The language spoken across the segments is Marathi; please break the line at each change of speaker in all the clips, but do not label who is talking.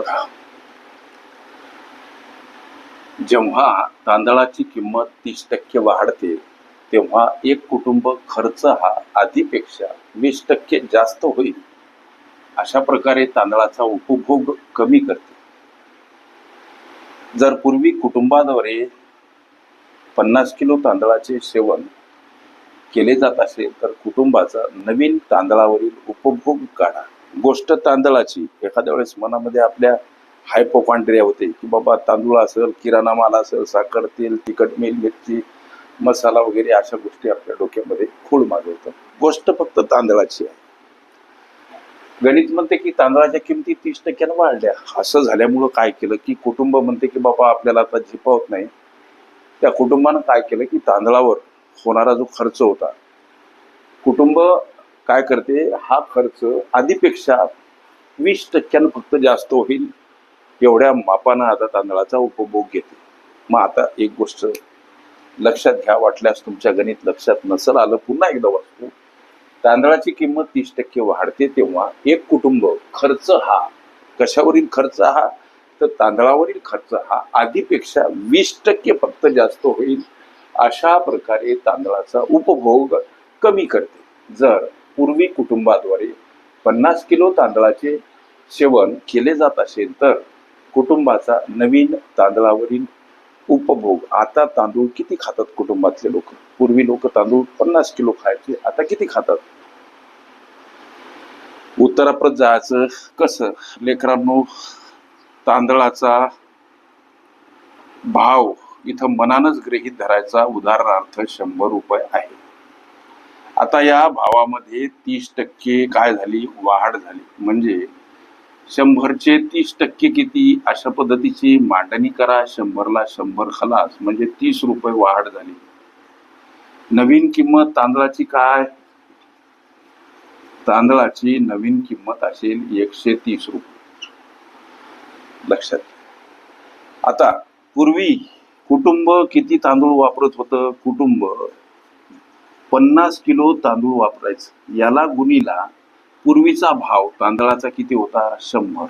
बघा. जेव्हा तांदळाची किंमत तीस टक्के वाढते तेव्हा एक कुटुंब खर्च हा आधीपेक्षा वीस टक्के जास्त होईल. अशा प्रकारे तांदळाचा उपभोग कमी करते. जर पूर्वी कुटुंबाद्वारे पन्नास किलो तांदळाचे सेवन केले जात असेल तर कुटुंबाचा नवीन तांदळावरील उपभोग काढा. गोष्ट तांदळाची. एखाद्या वेळेस मनामध्ये आपल्या हायपोकॉन्ड्रिया होते की बाबा तांदूळ असेल किराणा माल असेल साखर तेल तिखट मीठ मिरची मसाला वगैरे अशा गोष्टी आपल्या डोक्यामध्ये खूळ माजवतात. गोष्ट फक्त तांदळाची आहे. गणित म्हणते की तांदळाच्या किमती तीस टक्क्यानं वाढल्या. असं झाल्यामुळं काय केलं की कुटुंब म्हणते की बाबा आपल्याला आता झिपावत नाही. त्या कुटुंबानं काय केलं की तांदळावर होणारा जो खर्च होता कुटुंब काय करते? हा खर्च आधीपेक्षा वीस टक्क्यानं फक्त जास्त होईल एवढ्या मापानं आता तांदळाचा उपभोग घेते. मग आता एक गोष्ट लक्षात घ्या वाटल्यास तुमच्या गणित लक्षात नसल आलं पुन्हा एकदा वाचतो. तांदळाची किंमत तीस टक्के वाढते तेव्हा एक कुटुंब खर्च हा कशावरील खर्च हा? तर तांदळावरील खर्च हा आधीपेक्षा वीस टक्के फक्त जास्त होईल अशा प्रकारे तांदळाचा उपभोग कमी करते. जर पूर्वी कुटुंबाद्वारे पन्नास किलो तांदळाचे सेवन केले जात असेल तर कुटुंबाचा नवीन तांदळावरील उपभोग आता तांदूळ किती खातात कुटुंबातले लोक? पूर्वी लोक तांदूळ पन्नास किलो खायचे आता किती खातात? उत्तराप्रत जायचं कसं? लेकरांनो तांदळाचा भाव इथं मनानच गृहीत धरायचा उदाहरणार्थ शंभर रुपये आहे. आता या भावामध्ये तीस टक्के काय झाली? वाढ झाली. म्हणजे शंभरचे तीस टक्के किती? अशा पद्धतीची मांडणी करा. शंभरला शंभर खलास. म्हणजे तीस रुपये वाढ झाली. नवीन किंमत तांदळाची काय? तांदळाची नवीन किंमत असेल एकशे तीस रुपये. लक्षात. आता पूर्वी कुटुंब किती तांदूळ वापरत होतं? कुटुंब पन्नास किलो तांदूळ वापरायचं. याला गुणीला पूर्वीचा भाव तांदळाचा किती होता? शंभर.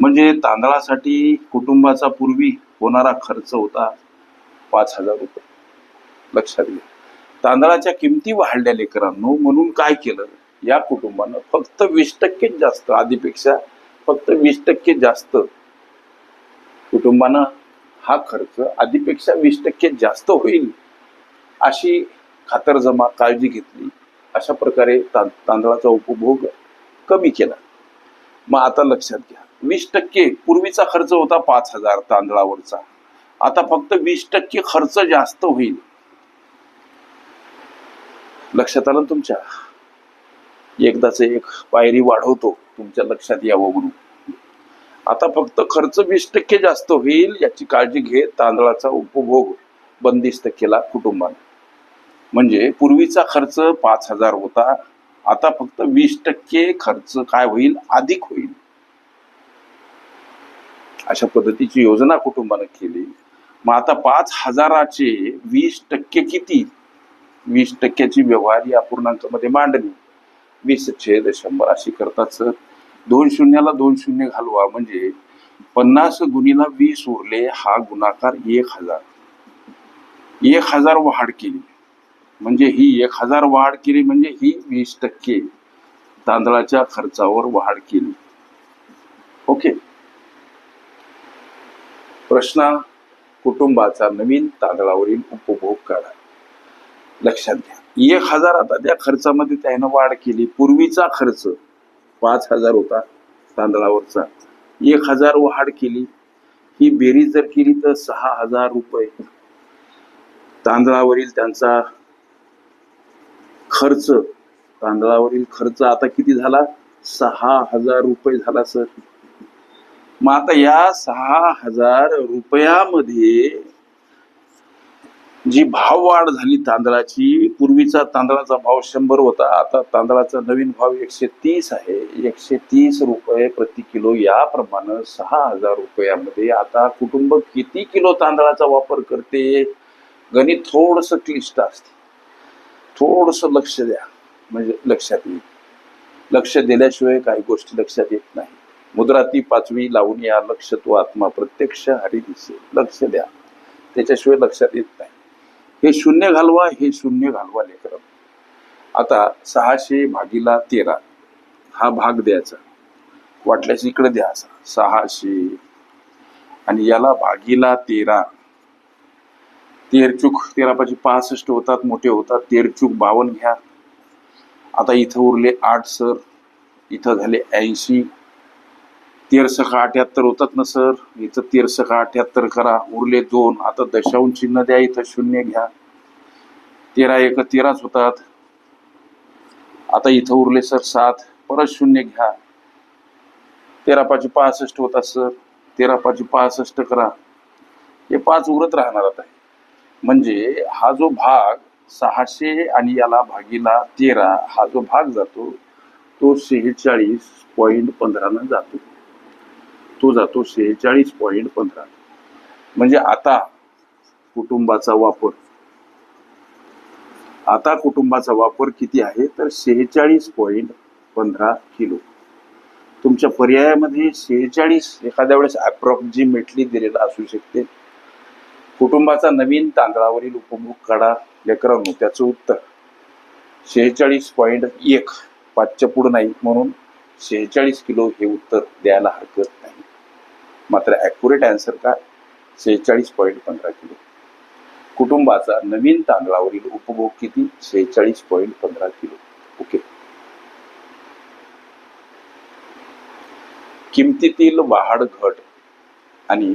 म्हणजे तांदळासाठी कुटुंबाचा पूर्वी होणारा खर्च होता पाच हजार रुपये. लक्षात घ्या. तांदळाच्या किमती वाढल्या लेकरांनो म्हणून काय केलं? या कुटुंबानं फक्त वीस टक्के जास्त आधीपेक्षा फक्त वीस टक्के जास्त कुटुंबानं हा खर्च आधीपेक्षा वीस टक्के जास्त होईल अशी खातरजमा काळजी घेतली. अशा प्रकारे तां तांदळाचा उपभोग कमी केला. मग आता लक्षात घ्या. वीस टक्के पूर्वीचा खर्च होता पाच हजार तांदळावरचा. आता फक्त वीस टक्के खर्च जास्त होईल. लक्षात आलं ना तुमच्या? एकदाच एक पायरी वाढवतो. तुमच्या लक्षात यावं म्हणून. आता फक्त खर्च वीस टक्के जास्त होईल याची काळजी घेत तांदळाचा उपभोग बंदिस्त केला कुटुंबाने. म्हणजे पूर्वीचा खर्च पाच हजार होता आता फक्त वीस टक्के खर्च काय होईल? अधिक होईल. अशा पद्धतीची योजना कुटुंबानं केली. मग आता पाच हजाराचे वीस टक्के किती? वीस टक्क्याची व्यवहारी पूर्णांकामध्ये मांडणी वीस छेद शंभर अशी करतात सर. दोन शून्याला दोन शून्य घालवा म्हणजे पन्नास गुणीला वीस उरले हा गुणाकार एक हजार. एक हजार वाढ केली. म्हणजे ही एक हजार वाढ केली म्हणजे ही वीस टक्के तांदळाच्या खर्चावर वाढ केली. ओके. प्रश्न कुटुंबाचा नवीन तांदळावरील उपभोग काढा. लक्षात घ्या. एक हजार आता त्या खर्चामध्ये त्यानं वाढ केली. पूर्वीचा खर्च पाच हजार होता तांदळावरचा. एक हजार वाढ केली. ही बेरीज जर केली तर सहा हजार रुपये. तांदळावरील त्यांचा खर्च. तांदळावरील खर्च आता किती झाला? सहा हजार रुपये झाला सर. मग आता या सहा हजार रुपयामध्ये जी भाव वाढ झाली तांदळाची पूर्वीचा तांदळाचा भाव शंभर होता आता तांदळाचा नवीन भाव एकशे तीस आहे. एकशे तीस रुपये प्रति किलो याप्रमाणे सहा हजार रुपयामध्ये आता कुटुंब किती किलो तांदळाचा वापर करते? गणित थोडस क्लिष्ट असते. थोडस लक्ष द्या. म्हणजे लक्षात येईल. लक्ष दिल्याशिवाय काही गोष्टी लक्षात येत नाही. मुद्रा ती पाचवी लावून या लक्ष तो आत्मा प्रत्यक्ष हरी दिसे. लक्ष द्या. त्याच्याशिवाय लक्षात येत नाही. हे शून्य घालवा हे शून्य घालवा लेकर. आता सहाशे भागीला तेरा. हा भाग द्यायचा. वाटल्यास इकडे द्या असा. सहाशे. आणि याला भागीला तेरा. तेरचूक तेरा पाचशे पासष्ट होतात मोठे होतात. तेरचूक बावन्न घ्या. आता इथं उरले आठ सर. इथं झाले ऐंशी. तेरसखा अठ्याहत्तर होतात ना सर? इथं तेरसखा अठ्याहत्तर करा. उरले दोन. आता दशांश चिन्ह द्या. इथं शून्य घ्या. तेरा एक तेराच होतात. आता इथं उरले सर सात. परत शून्य घ्या. तेरा पाचशे पासष्ट होतात सर. तेरा पाचशे पासष्ट करा. हे पाच उरत राहणार आता. म्हणजे हा जो भाग सहाशे आणि याला भागीला तेरा हा जो भाग जातो तो शेहेचाळीस पॉईंट पंधरानं जातो. तो जातो शेहेचाळीस पॉईंट पंधरा. म्हणजे आता कुटुंबाचा वापर. आता कुटुंबाचा वापर किती आहे? तर शेहेचाळीस पॉईंट पंधरा किलो. तुमच्या पर्यायामध्ये शेहेचाळीस एखाद्या वेळेस अप्रॉक्झिमेटली दिलेला असू शकते. कुटुंबाचा नवीन तांदळावरील उपभोग काढा लेकरांनो त्याचं उत्तर. शेहेचाळीस पॉईंट एक पाचच्या पुढं नाही म्हणून शेहेचाळीस किलो हे उत्तर द्यायला हरकत नाही. मात्र ॲक्युरेट आन्सर काय शेहेचाळीस पॉईंट पंधरा किलो. कुटुंबाचा नवीन तांदळावरील उपभोग किती? शेहेचाळीस पॉईंट पंधरा किलो. ओके किमतीतील वाढ घट आणि